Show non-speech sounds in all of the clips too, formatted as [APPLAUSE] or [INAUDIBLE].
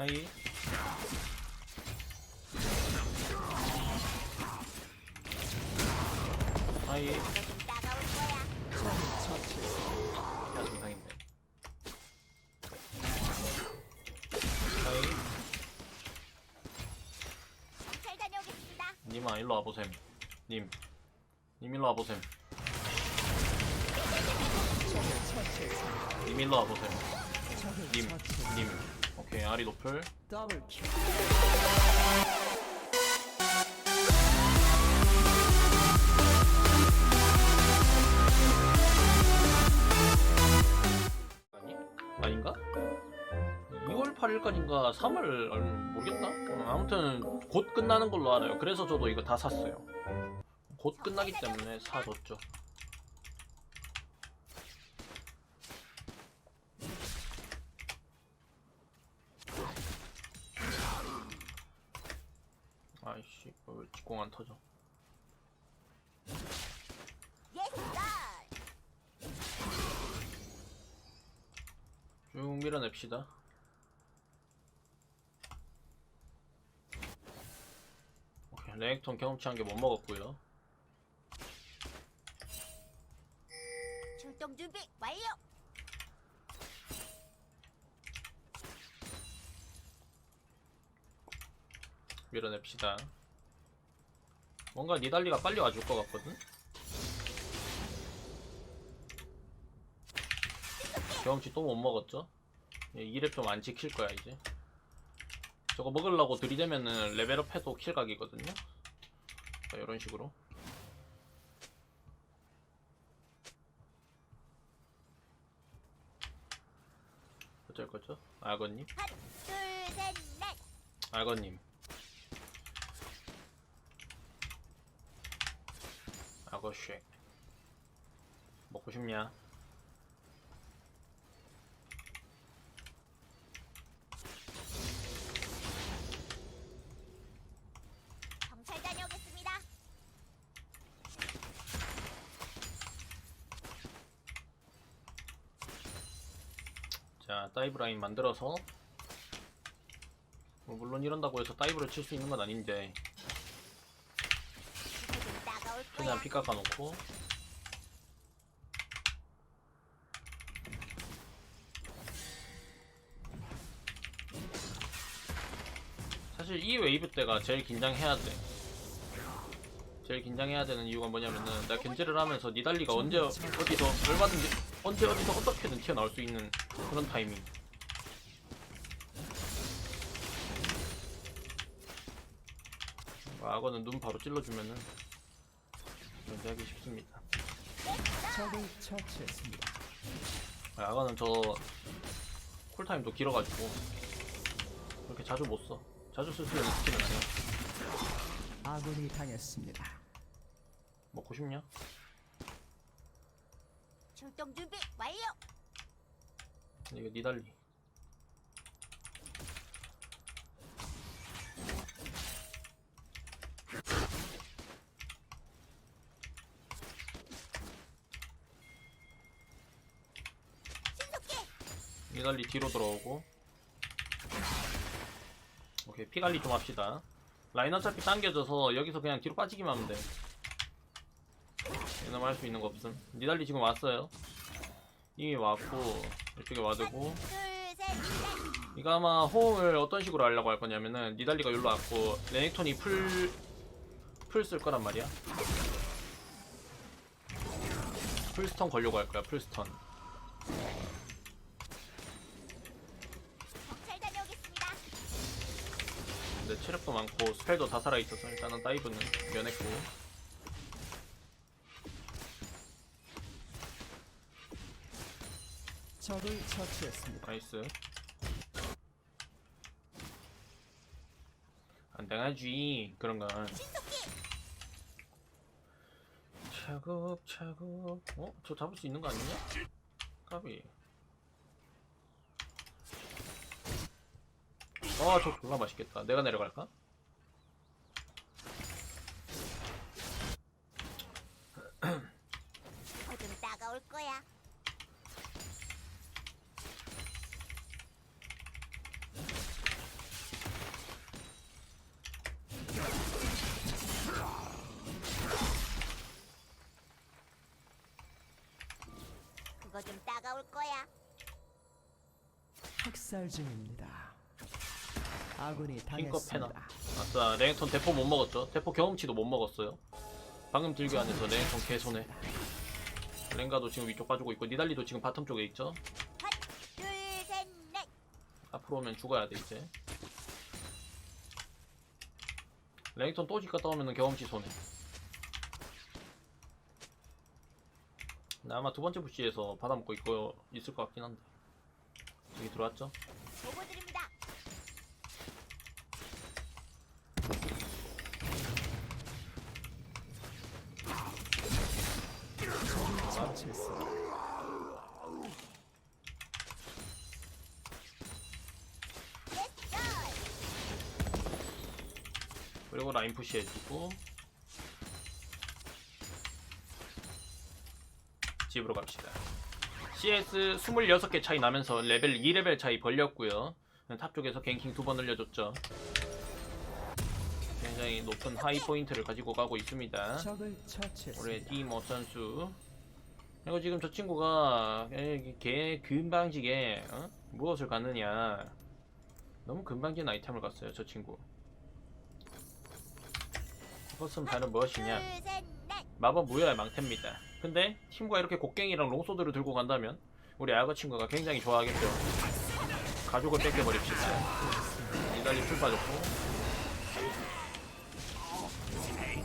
아이 아이. 야 정상인데 아이 잘 다녀오겠습니다. 님아 일로 와보셈 님. 님 일로 와보셈 님 일로 와보셈 님. 님 오케이 아리 노플. 아니? 아닌가? 2월 8일까지인가 3월 얼마 모르겠다. 어, 아무튼 곧 끝나는 걸로 알아요. 그래서 저도 이거 다 샀어요. 곧 끝나기 때문에 사줬죠. 아이씨, 어, 왜 직공 안 터져? 쭉 밀어냅시다. 오케이, 레넥톤 경험치 한 개 못 먹었고요. 출동 준비 완료. 밀어냅시다. 뭔가 니달리가 빨리 와줄 것 같거든? 경험치 또 못 먹었죠? 2렙 좀 안 지킬 거야, 이제. 저거 먹으려고 들이대면은 레벨업 해도 킬각이거든요? 자, 이런 식으로. 어쩔 거죠? 악어님? 악어님. 쉑. 먹고 싶냐? 경찰 다녀오겠습니다. 자, 다이브 라인 만들어서 뭐 물론 이런다고 해서 다이브를 칠 수 있는 건 아닌데. 최대한 피 깎아놓고. 사실 이 웨이브 때가 제일 긴장해야 돼. 제일 긴장해야 되는 이유가 뭐냐면은 나 견제를 하면서 니달리가 언제 어디서 얼마든지 언제 어디서 어떻게든 튀어나올 수 있는 그런 타이밍. 악어는 눈 바로 찔러주면은 견제하기 쉽습니다 적을 처치했습니다. 아, 악어는 저 쿨타임도 길어가지고 그렇게 자주 못 써. 자주 쓸 수 있는 스킬은 아니야. 아군이 당했습니다. 먹고 싶냐? 출동 준비 완료. 이거 니달리. 니달리 뒤로 들어오고. 오케이 피 관리 좀 합시다. 라인 어차피 당겨져서 여기서 그냥 뒤로 빠지기만 하면 돼. 얘는 할수 있는 거 없음. 니달리 지금 왔어요. 이미 왔고 이쪽에 와두고. 이거 아마 호응을 어떤 식으로 하려고 할 거냐면은 니달리가 여기로 왔고 레넥톤이 풀 풀 쓸 거란 말이야. 풀스턴 걸려고 할 거야. 풀스턴. 근데 체력도 많고 스펠도 다 살아 있어서 일단은 다이브는 면했고. 적을 처치했습니다. 나이스. 안 당하지 그런 건. 차곡차곡. 어? 저 잡을 수 있는 거 아니냐? 까비. 어, 아저 졸라 맛있겠다 내가 내려갈까? 곧은 따가울 거야. 그거 좀 따가울 거야. 학살 중입니다. 아군이 킹컵 페나. 당했습니다. 아싸 랭턴 대포 못 먹었죠 대포 경험치도 못 먹었어요 방금 들교 안에서 랭턴 개손해 랭가도 지금 위쪽 빠지고 있고 니달리도 지금 바텀 쪽에 있죠 핫, 둘, 셋, 넷. 앞으로 오면 죽어야 돼 이제 랭턴 또 집 갔다 오면은 경험치 손해 나 아마 두 번째 부시에서 받아먹고 있고 있을 것 같긴 한데 여기 들어왔죠? 보고 드립니다. 처치했습니다. 예스. 그리고 라인 푸시 해주고. 집으로 갑시다. CS 26개 차이 나면서 레벨 2레벨 차이 벌렸고요. 탑 쪽에서 갱킹 두번 늘려줬죠. 굉장히 높은 하이 포인트를 가지고 가고 있습니다. 올해 디모 선수? 그리고 지금 저 친구가 개, 개 금방지게 어? 무엇을 갖느냐. 너무 금방진 아이템을 갔어요 저 친구 그것은 바로 무엇이냐. 마법 무효의 망태입니다 근데 팀과 이렇게 곡괭이랑 롱소드를 들고 간다면 우리 악어 친구가 굉장히 좋아하겠죠 가족을 뺏겨버립시다 이달리 풀 빠졌고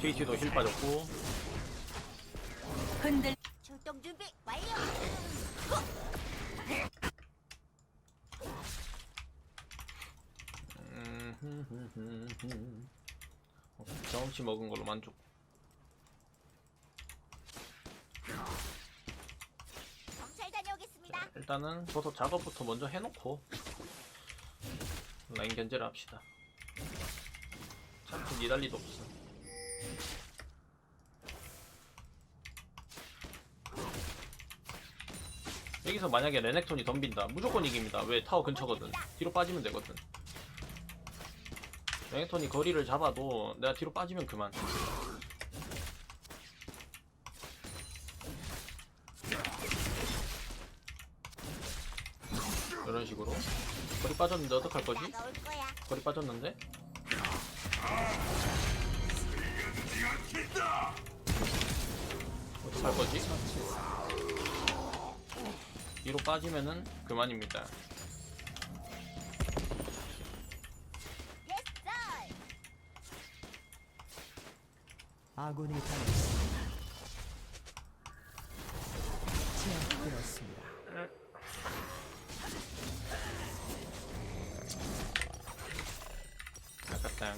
JT도 힐 빠졌고 흔들. 출동 준비 완료. 음, 어, 경험치 먹은 걸로 만족. 경찰 다녀오겠습니다. 자, 일단은 버섯 작업부터 먼저 해놓고 라인 견제를 합시다. 자꾸 니달리도 없어. 여기서 만약에 레넥톤이 덤빈다 무조건 이깁니다 왜 타워 근처거든 뒤로 빠지면 되거든 레넥톤이 거리를 잡아도 내가 뒤로 빠지면 그만 이런 식으로 거리 빠졌는데 어떡할 거지? 거야. 거리 빠졌는데? 어떡할 거지? 뒤로 빠지면은 그만입니다. 아군이 당했습니다. 제압되었습니다. 아깝당.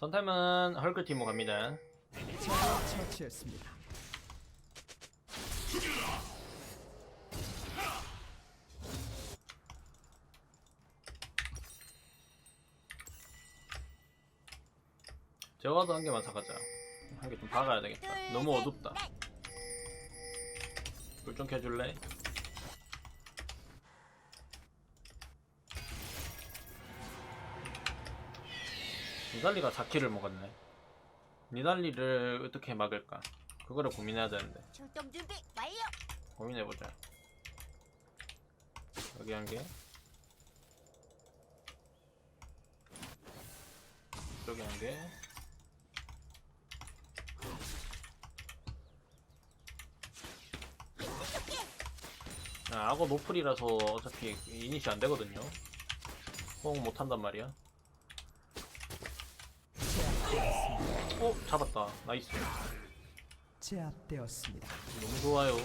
선타임은 헐크 팀으로 갑니다. 적을 처치했습니다. 제와도 한 개만 사가자. 한 개 좀 박아야 되겠다. 너무 어둡다. 불 좀 켜줄래? 니달리가 4킬을 먹었네. 니달리를 어떻게 막을까? 그거를 고민해야 되는데. 출동 준비 완료. 고민해보자. 여기 한 개. 여기 한 개. 아, 악어 노플이라서 어차피 이니시 안 되거든요. 호응 못 한단 말이야. 어, 잡았다. 나이스. 제압되었습니다. 너무 좋아요.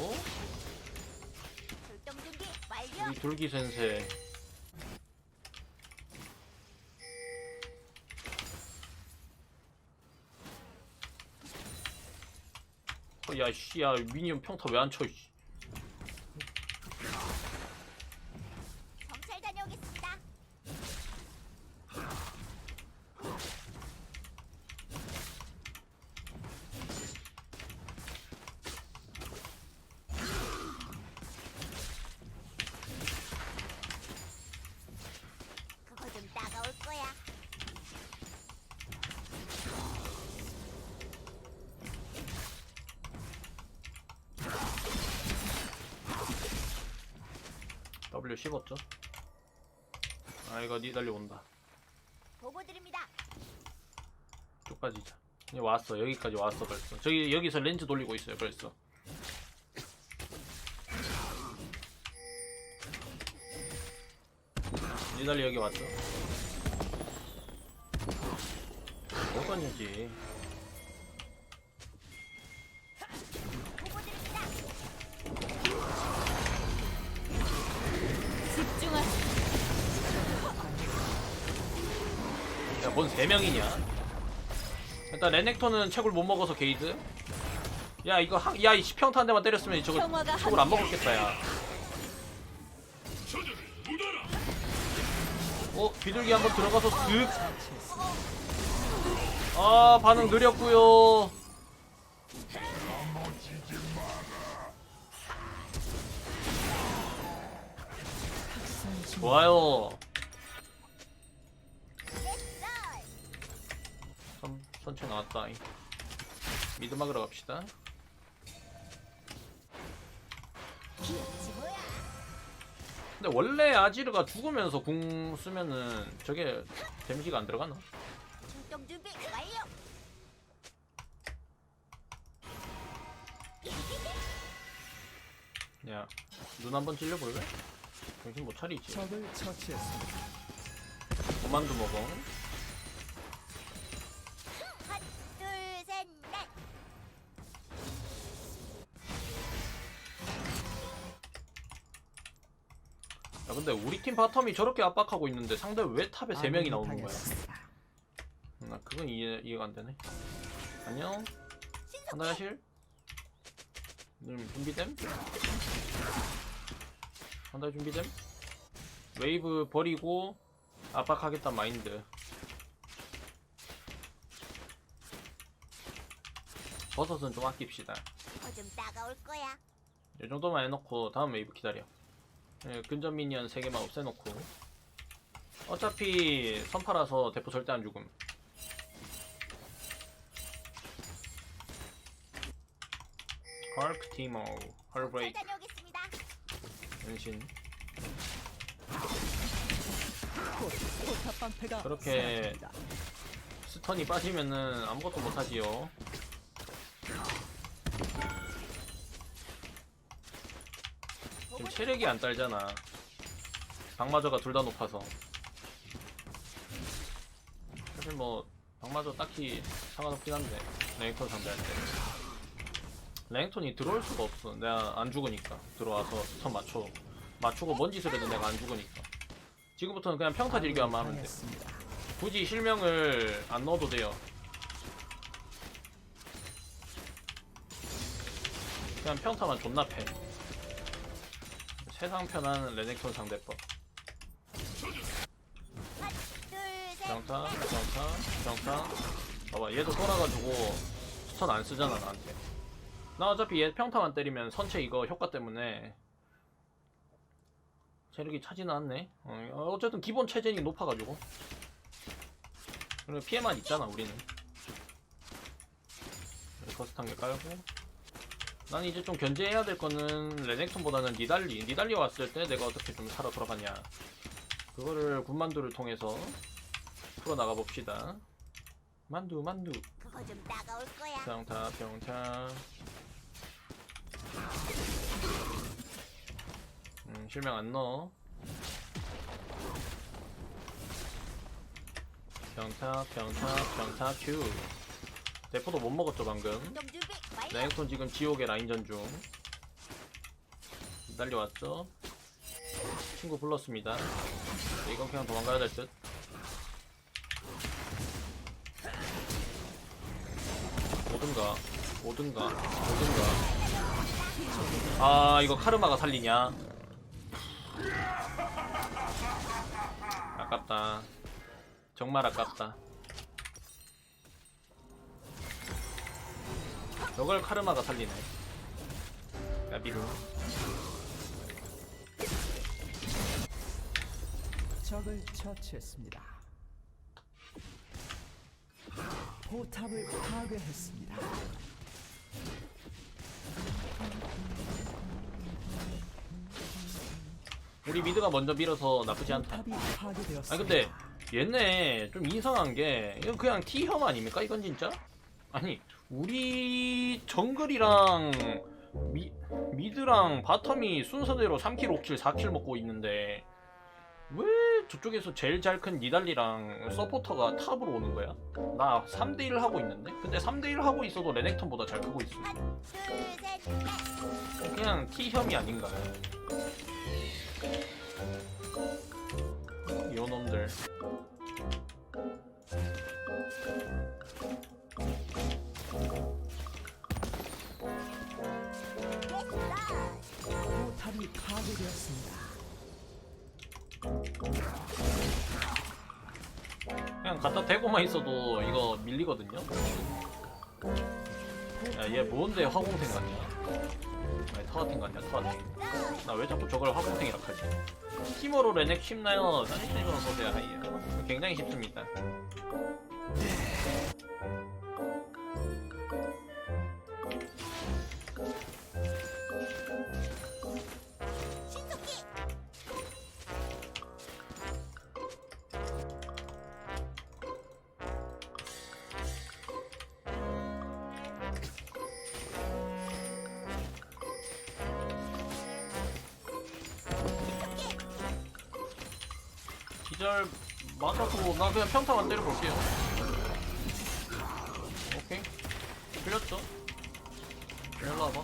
우리 돌기 센세. 어, 야, 씨, 야, 미니언 평타 왜 안 쳐, 씨. 경찰 다녀오겠습니다. 그거 좀 따가울 거야. W 씹었죠? 아 이거 니달리 온다. 보고 드립니다. 이제 왔어. 여기까지 왔어 벌써. 저기 여기서 렌즈 돌리고 있어요 벌써. 니달리 여기 왔죠 못 던지지 4명이냐? 일단 레넥토는 채굴 못 먹어서 게이드. 야 이거 하, 야, 이 시평타 한 대만 때렸으면 이쪽을 쪽을 안 먹었겠다 야. 어? 비둘기 한번 들어가서 슥아 반응 느렸구요. 좋아요. 선, 선체 나왔다 미드 막으러 갑시다. 근데 원래 아지르가 죽으면서 궁 쓰면은 저게 데미지가 안 들어가나? 야, 눈 한번 찔려볼래? 정신 못 차리지. 적을 처치했습니다. 고만두 먹어. 근데 우리 팀 바텀이 저렇게 압박하고 있는데 상대 왜 탑에 세 명이 나오는 거야? 음, 나 그건 이해 이해가 안 되네. 안녕. 한다야실. 님 준비됨? 한다 준비됨? 웨이브 버리고 압박하겠다 마인드. 버섯은 좀 아낍시다. 더좀 따가울 거야. 이 정도만 해놓고 다음 웨이브 기다려. 예, 근접 미니언 3개만 없애놓고. 어차피 선파라서 대포 절대 안 죽음. 헐크 티모, 헐브레이크. 은신. 그렇게. 스턴이 빠지면은 아무것도 못하지요. 지금 체력이 안 딸잖아. 방마저가 둘 다 높아서. 사실 뭐 방마저 딱히 상관없긴 한데 랭턴 상대할 때. 랭턴이 들어올 수가 없어. 내가 안 죽으니까 들어와서 스턴 맞춰. 맞추고 뭔 짓을 해도 내가 안 죽으니까. 지금부터는 그냥 평타 딜교만 하면 돼. 굳이 실명을 안 넣어도 돼요. 그냥 평타만 존나 패. 세상 편한 레넥톤 상대법. 넷. 평타, 평타. 봐봐, 얘도 돌아가지고 스턴 안 쓰잖아 나한테. 나 어차피 얘 평타만 때리면 선체 이거 효과 때문에 체력이 차지는 않네. 어, 어쨌든 기본 체제닉 높아가지고. 그리고 피해만 있잖아 우리는. 커스탄 게 깔고. 난 이제 좀 견제해야 될 거는 레넥톤보다는 니달리. 니달리 왔을 때 내가 어떻게 좀 살아 돌아가냐. 그거를 군만두를 통해서 풀어 나가 봅시다. 만두 만두. 그거 좀 따가울 거야. 평타 평타. 음 실명 안 넣어. 평타 평타 평타 큐. 대포도 못 먹었죠 방금. 완료. 레넥톤 지금 지옥의 라인전 중. 날려왔죠. 친구 불렀습니다. 이건 그냥 도망가야 될 듯. 오든가, 오든가, 오든가. 아, 이거 카르마가 살리냐? 아깝다. 정말 아깝다. 저걸 카르마가 살리네. 야비루. 적을 처치했습니다. 포탑을 파괴했습니다. 우리 미드가 먼저 밀어서 나쁘지 않다. 파괴되었습니다. 아니 근데 얘네 좀 이상한 게 이건 그냥 T혐 아닙니까 이건 진짜? 아니 우리 정글이랑 미, 미드랑 바텀이 순서대로 3킬 5킬 4킬 먹고 있는데 왜 저쪽에서 제일 잘 큰 니달리랑 서포터가 탑으로 오는 거야? 나 3대1 하고 있는데? 근데 3대1 하고 있어도 레넥톤보다 잘 크고 있어 그냥 T혐이 아닌가요? 요놈들 갖다 대고만 있어도 이거 밀리거든요? 야 얘 뭔데 화공생 같냐? 아니 터와팅 같냐 터와팅 나왜 자꾸 저걸 화공생이라 하지? 힘으로 레넥 쉽나요? 사실은 보세요 하이요 굉장히 쉽습니다 기절 맞아도 나 그냥 평타만 때려볼게요. 오케이. 풀렸죠? 일로 와봐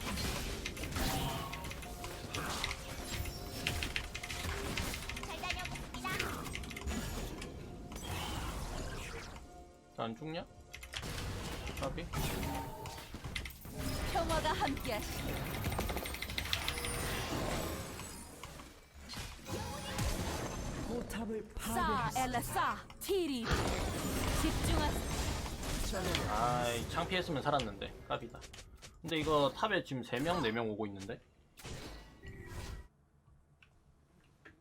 싸 티리. 집중하세요. 아이 창피했으면 살았는데 까비다 근데 이거 탑에 지금 3명 4명 오고 있는데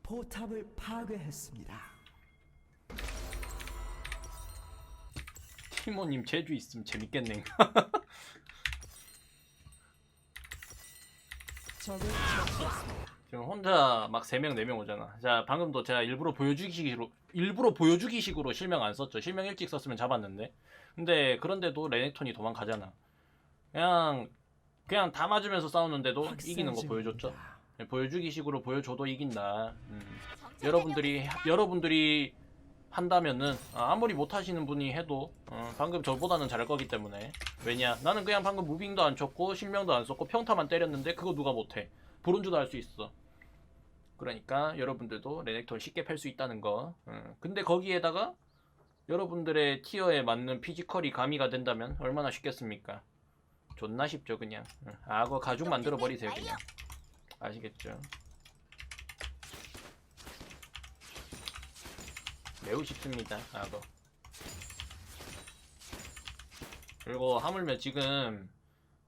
포탑을 파괴했습니다. 티모님 제주 있으면 재밌겠네 적을 처치했습니다. 지금 혼자 막 3명 4명 오잖아. 자 방금도 제가 일부러 보여주기식으로 일부러 보여주기식으로 실명 안 썼죠. 실명 일찍 썼으면 잡았는데. 근데 그런데도 레넥톤이 도망가잖아. 그냥 그냥 다 맞으면서 싸우는데도 이기는 거 보여줬죠? 네, 보여주기식으로 보여줘도 이긴다. 음. 여러분들이 여러분들이 한다면은 아, 아무리 못하시는 분이 해도 어, 방금 저보다는 잘할 거기 때문에. 왜냐? 나는 그냥 방금 무빙도 안 쳤고 실명도 안 썼고 평타만 때렸는데 그거 누가 못해 브론즈도 할 수 있어. 그러니까 여러분들도 레넥톤 쉽게 팰수 있다는 거. 어, 근데 거기에다가 여러분들의 티어에 맞는 피지컬이 가미가 된다면 얼마나 쉽겠습니까? 존나 쉽죠 그냥. 어, 악어 가죽 만들어 버리세요 그냥. 아시겠죠? 매우 쉽습니다 악어. 그리고 하물며 지금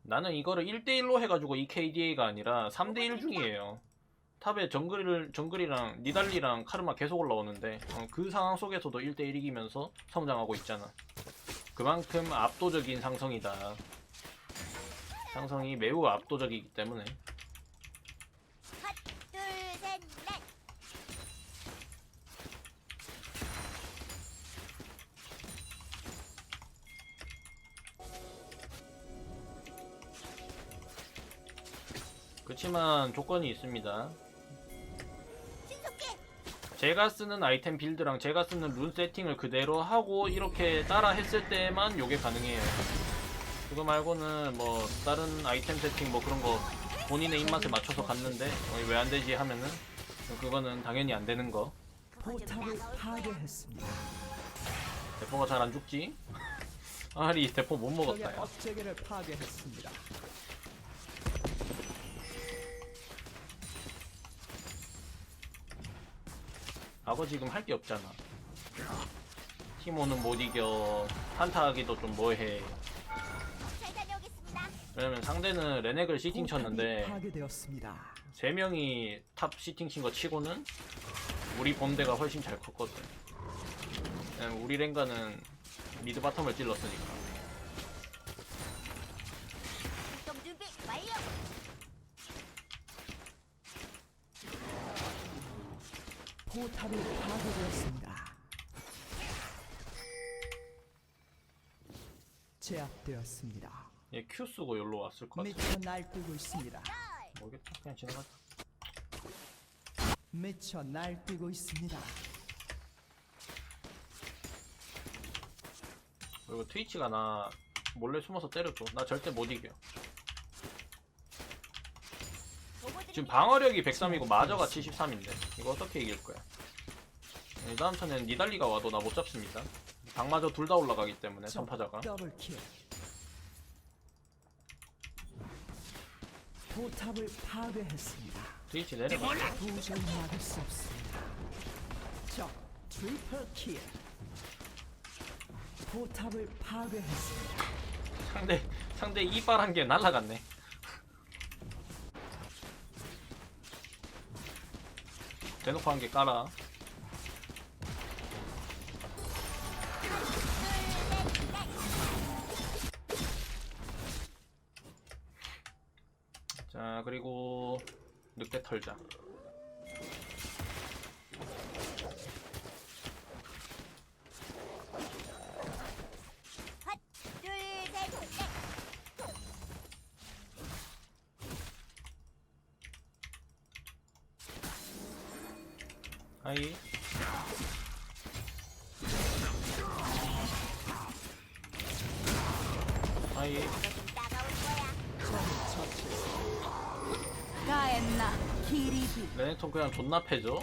나는 이거를 1대1로 해가지고 이 KDA가 아니라 3대1 중이에요. 탑에 정글, 정글이랑 니달리랑 카르마 계속 올라오는데 어, 그 상황 속에서도 1대1 이기면서 성장하고 있잖아. 그만큼 압도적인 상성이다. 상성이 매우 압도적이기 때문에 그렇지만 조건이 있습니다 제가 쓰는 아이템 빌드랑 제가 쓰는 룬 세팅을 그대로 하고 이렇게 따라 했을 때만 요게 가능해요. 그거 말고는 뭐 다른 아이템 세팅 뭐 그런 거 본인의 입맛에 맞춰서 갔는데 왜안 되지 하면은 그거는 당연히 안 되는 거. 포탑을 파괴했습니다. 대포가 잘 안 죽지? [LAUGHS] 아리 대포 못 먹었다 야. 업체계를 파괴했습니다. 악어 지금 할 게 없잖아. 티모는 못 이겨. 한타하기도 좀 뭐해. 잘 다녀오겠습니다 왜냐면 상대는 레넥을 시팅 쳤는데 포탑이 파괴되었습니다. 세 명이 탑 시팅 친 거 치고는 우리 본대가 훨씬 잘 컸거든. 우리 랭가는 미드 바텀을 찔렀으니까. 이동 준비 완료 포탑이 파괴되었습니다. 제압되었습니다. 얘 Q 쓰고 여기로 왔을 것 같아 미쳐 날뛰고 있습니다. 모르겠다 그냥 지나가자 미쳐 날뛰고 있습니다. 그리고 트위치가 나 몰래 숨어서 때려줘 나 절대 못 이겨 지금 방어력이 103이고 마저가 73인데 이거 어떻게 이길 거야 이 다음 턴엔 니달리가 와도 나 못 잡습니다 방마저 둘 다 올라가기 때문에 더블킬. 포탑을 파괴했습니다. 트위치 내려가 도저히 막을 수 없습니다. 적 트리플 킬. 포탑을 파괴했습니다. 상대 상대 이빨 한 개 날라갔네 대놓고 한 개 깔아. 자 그리고 늑대 털자 둘, 셋, 넷. 가엔나 기리비. 레넥톤 그냥 존나 패죠?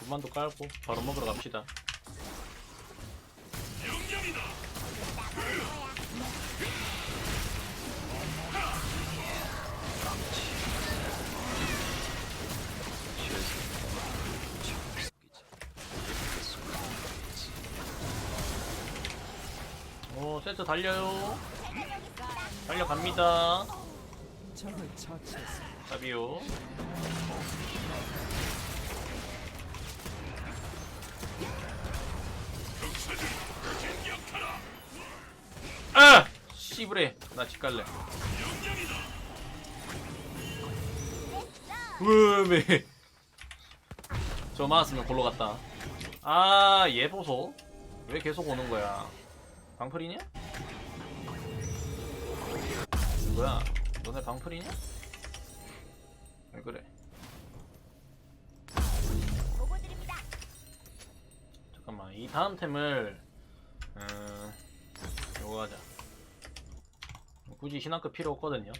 군만도 깔고 바로 먹으러 갑시다 오 세트 달려요. 달려갑니다. 답이요. 아! 씨부레. 나 집 갈래. 으메. 저 맞았으면 골로 갔다. 아얘 보소. 왜 계속 오는 거야 방풀이냐? 뭐야 너네 방풀이냐? 왜 그래 보고 드립니다. 잠깐만 이 다음 템을 음, 요거 하자 굳이 신화급 필요 없거든요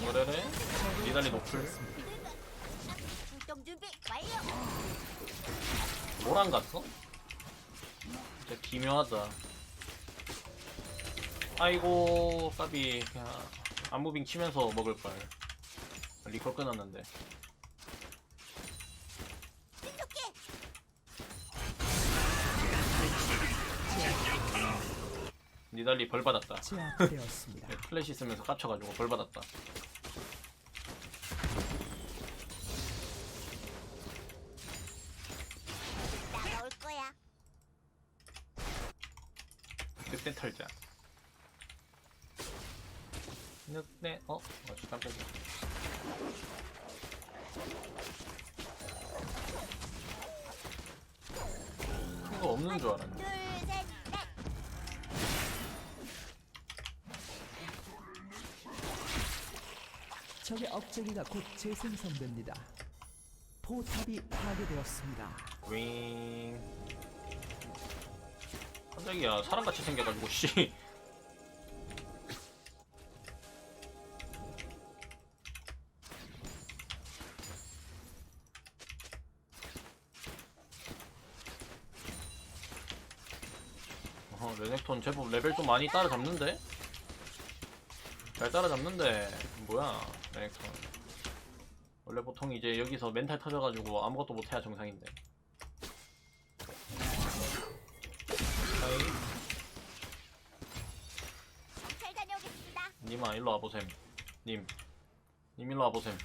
뭐래래? 니달리 노플 갔어? 진짜 기묘하다 아이고 까비 그냥 안무빙 치면서 먹을 걸 리콜 끊었는데. 니달리 벌 받았다 제압되었습니다. 네, 플래시 쓰면서 깝쳐가지고 벌 받았다 따가울 거야. 늑대 털자 늑대 어? 어 깜짝이야 그거 없는 줄 알았네 둘, 셋, 넷. 적의 억제기가 곧 재생성됩니다. 포탑이 파괴되었습니다. 윙 깜짝이야 사람같이 생겨가지고 씨 어, 레넥톤 제법 레벨 좀 많이 따라잡는데? 잘 따라잡는데 뭐야 레넥톤 원래 보통 이제 여기서 멘탈 터져가지고 아무것도 못해야 정상인데. 님아 일로 와보셈 님. 님 일로 와보셈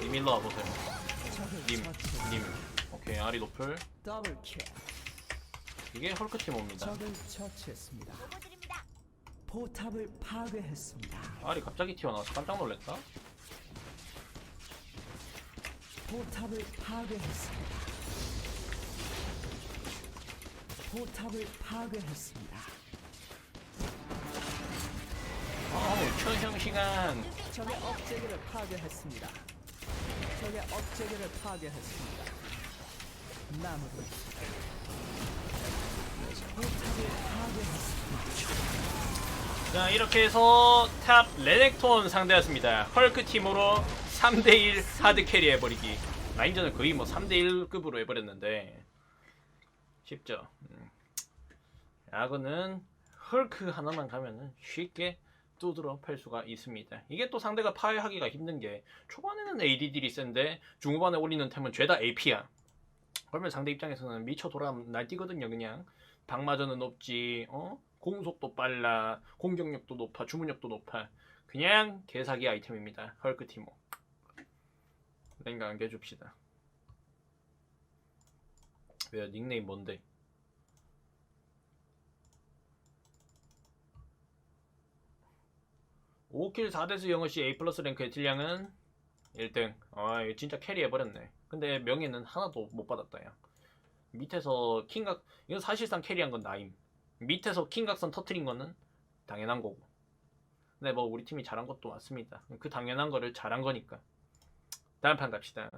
님 일로 와보셈 적을 님. 처치했습니다. 님 오케이 오케이 아리 노플 더블 킬. 이게 헐크 티모입니다 적을 처치했습니다. 보고드립니다. 포탑을 파괴했습니다. 아리 갑자기 튀어나와서 깜짝 놀랐다 포탑을 파괴했습니다. 포탑을 파괴했습니다. 어우 천형 시간 적의 업체계를 파괴했습니다. 적의 업체계를 파괴했습니다. 자 이렇게 해서 탑 레넥톤 상대였습니다. 헐크 팀으로 3대1 하드 캐리 해버리기. 라인전을 거의 뭐 3대1급으로 해버렸는데 쉽죠? 음. 야구는 헐크 하나만 가면은 쉽게 두드러 팰 수가 있습니다. 이게 또 상대가 파괴하기가 힘든 게 초반에는 ADD이 센데 중후반에 올리는 템은 죄다 AP야 그러면 상대 입장에서는 미쳐 돌아 날뛰거든요 그냥. 방마전은 높지 어? 공속도 빨라 공격력도 높아 주문력도 높아. 그냥 개사기 아이템입니다 헐크 티모. 랭가 안겨줍시다. 왜요? 닉네임 뭔데? 5킬 4대수 영어씨 A 플러스 랭크의 딜량은 1등. 아 진짜 캐리해버렸네 근데 명예는 하나도 못 받았다 야. 밑에서 킹각 이건 사실상 캐리한 건 나임. 밑에서 킹각선 터트린 거는 당연한 거고. 근데 뭐 우리 팀이 잘한 것도 맞습니다. 그 당연한 거를 잘한 거니까. 다음 판 갑시다